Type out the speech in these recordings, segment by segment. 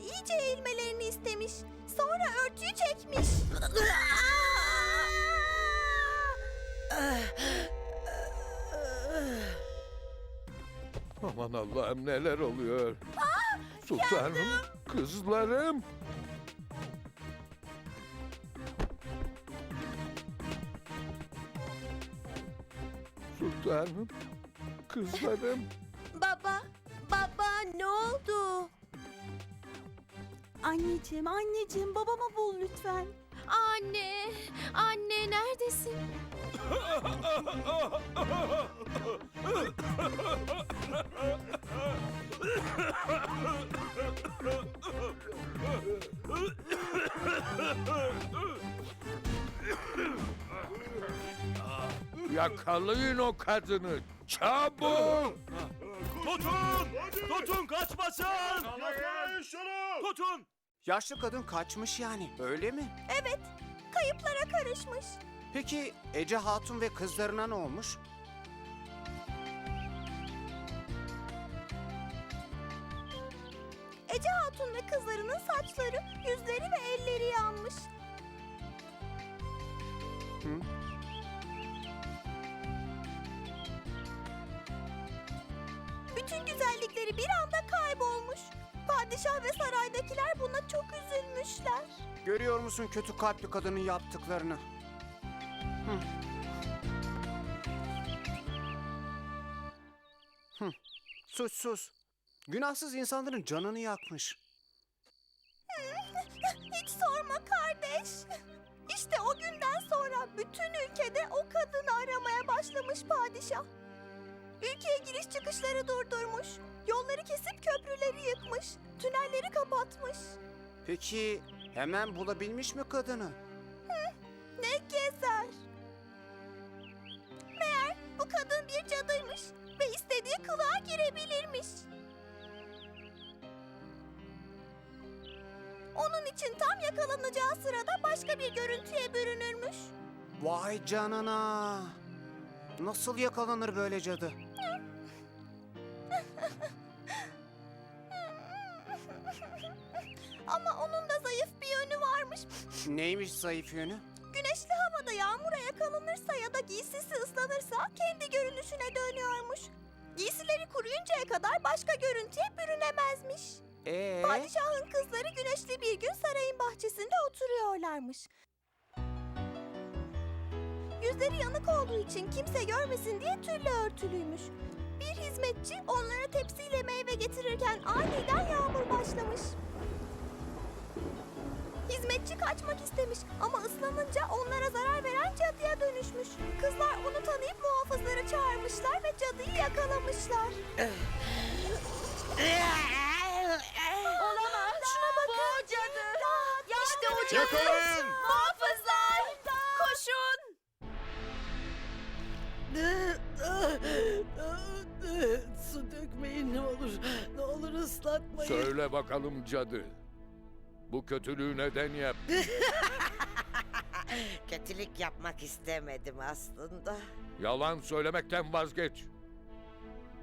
iyice eğilmelerini istemiş. Sonra örtüyü çekmiş. Aman Allah'ım neler oluyor? Sultanım, kızlarım. Sultanım, kızlarım. Anneciğim, anneciğim babamı bul lütfen. Anne, anne neredesin? Yakalayın o kadını. Çabuk! Tutun! Tutun kaçmasın! Tutun! Yaşlı kadın kaçmış yani, öyle mi? Evet, kayıplara karışmış. Peki Ece Hatun ve kızlarına ne olmuş? Ece Hatun ve kızlarının saçları, yüzleri ve elleri yanmış. Hı? Bütün güzellikleri bir anda. Padişah ve saraydakiler buna çok üzülmüşler. Görüyor musun kötü kalpli kadının yaptıklarını? Hı. Hı. Suçsuz. Günahsız insanların canını yakmış. Hiç sorma kardeş. İşte o günden sonra bütün ülkede o kadını aramaya başlamış padişah. Ülkeye giriş çıkışları durdurmuş. Yolları kesip köprüleri yıkmış. Tünelleri kapatmış. Peki hemen bulabilmiş mi kadını? Ne gezer. Meğer bu kadın bir cadıymış ve istediği kılığa girebilirmiş. Onun için tam yakalanacağı sırada başka bir görüntüye bürünürmüş. Vay canına. Nasıl yakalanır böyle cadı? Neymiş zayıf yönü? Güneşli havada yağmura yakalanırsa ya da giysisi ıslanırsa kendi görünüşüne dönüyormuş. Giysileri kuruyuncaya kadar başka görüntüye bürünemezmiş. Ee? Padişahın kızları güneşli bir gün sarayın bahçesinde oturuyorlarmış. Yüzleri yanık olduğu için kimse görmesin diye tülle örtülüymüş. Bir hizmetçi onlara tepsiyle meyve getirirken aniden yağmur başlamış. Kaçmak istemiş ama ıslanınca onlara zarar veren cadıya dönüşmüş. Kızlar onu tanıyıp muhafızları çağırmışlar ve cadıyı yakalamışlar. Olamaz. Şuna bakın. Bu cadı. İşte o cadı. Yakalayın! Muhafızlar! Koşun! Su dökmeyin ne olur. Ne olur ıslatmayın. Söyle bakalım cadı. Bu kötülüğü neden yaptın? Kötülük yapmak istemedim aslında. Yalan söylemekten vazgeç.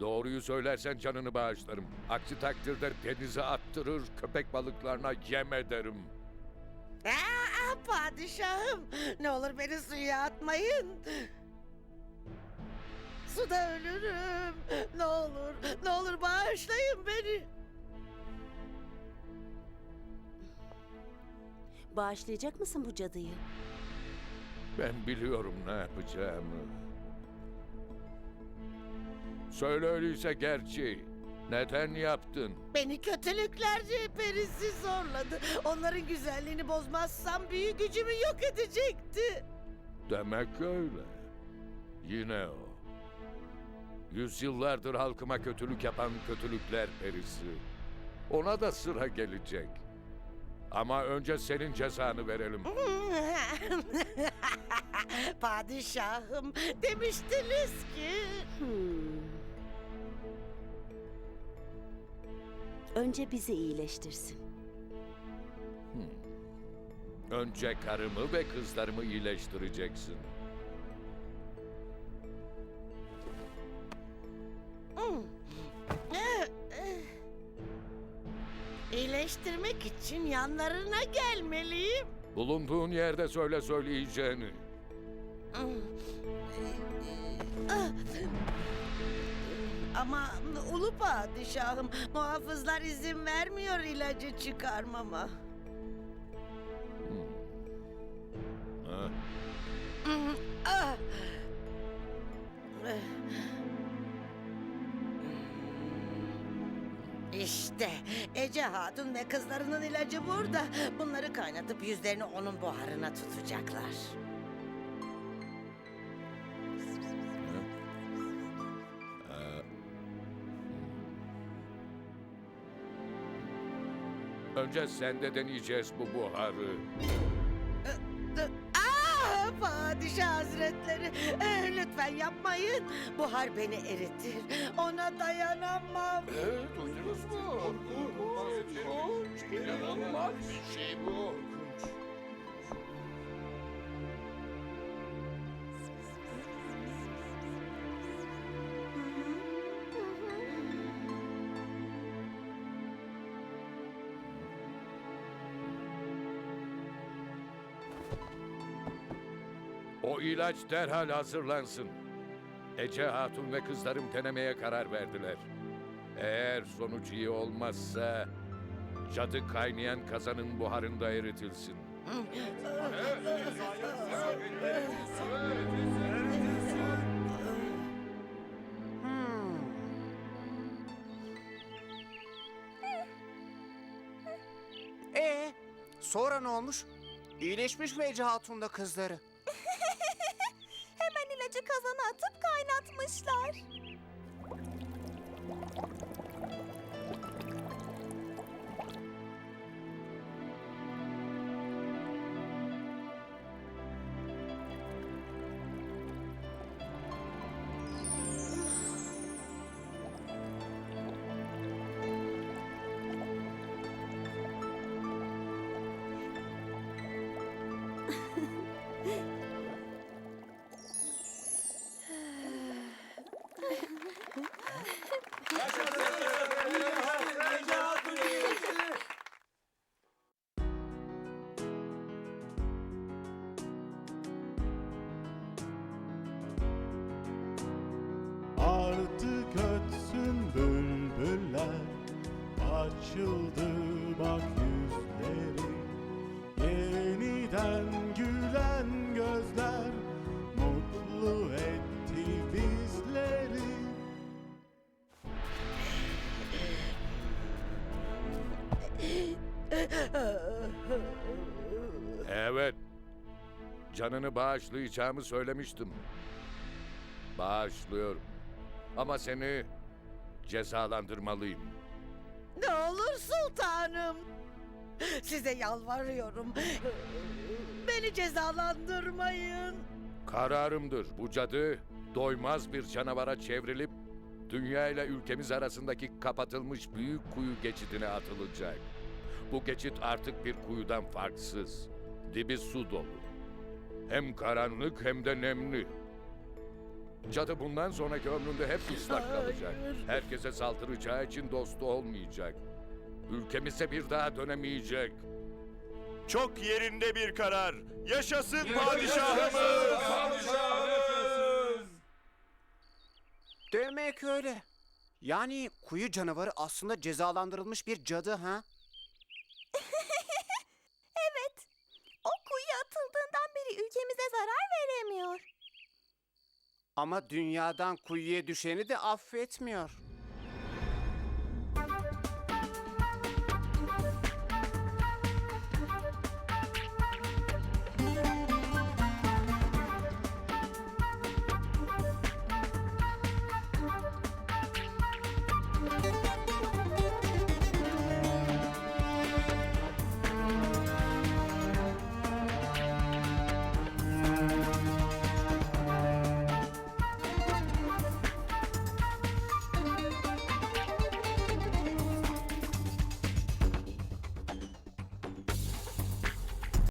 Doğruyu söylersen canını bağışlarım. Aksi takdirde denize attırır, köpek balıklarına yem ederim. Aa, padişahım. Ne olur beni suya atmayın. Suda ölürüm. Ne olur, ne olur bağışlayın beni. Bağışlayacak mısın bu cadıyı? Ben biliyorum ne yapacağımı. Söyle öyleyse gerçeği. Neden yaptın? Beni kötülüklerce perisi zorladı. Onların güzelliğini bozmazsam büyü gücümü yok edecekti. Demek öyle. Yine o. Yüzyıllardır halkıma kötülük yapan kötülükler perisi. Ona da sıra gelecek. Ama önce senin cezanı verelim. Padişahım demiştiniz ki. Hmm. Önce bizi iyileştirsin. Önce karımı ve kızlarımı iyileştireceksin. İyileştirmek için yanlarına gelmeliyim. Bulunduğun yerde söyle söyleyeceğini. Ama ulu padişahım muhafızlar izin vermiyor ilacı çıkarmama. Ha? Ah! İşte Ece Hatun ve kızlarının ilacı burada. Bunları kaynatıp yüzlerini onun buharına tutacaklar. Önce sende deneyeceğiz bu buharı. Ah padişah hazretleri eh, lütfen yapmayın. Buhar beni eritir. Ona dayanamam. duydunuz mu? Korkunç, inanılmaz bir şey bu. O ilaç derhal hazırlansın. Ece Hatun ve kızlarım denemeye karar verdiler. Eğer sonuç iyi olmazsa cadı kaynayan kazanın buharında eritilsin. Ee, sonra ne olmuş? İyileşmiş mi Ece Hatun'da kızları? Kaynatmışlar. Yeniden gülen gözler Mutlu etti bizleri Evet. Canını bağışlayacağımı söylemiştim. Bağışlıyorum. Ama seni cezalandırmalıyım. Ne olur sultanım. Size yalvarıyorum. Beni cezalandırmayın. Kararımdır. Bu cadı doymaz bir canavara çevrilip dünya ile ülkemiz arasındaki kapatılmış büyük kuyu geçidine atılacak. Bu geçit artık bir kuyudan farksız. Dibi su dolu. Hem karanlık hem de nemli. Cadı bundan sonraki ömründe hep ıslak kalacak. Herkese saldıracağı için dostu olmayacak. Ülkemize bir daha dönemeyecek. Çok yerinde bir karar. Yaşasın padişahımız! Demek öyle. Yani kuyu canavarı aslında cezalandırılmış bir cadı ha? Evet. O kuyuya atıldığından beri ülkemize zarar veremiyor. Ama dünyadan kuyuya düşeni de affetmiyor.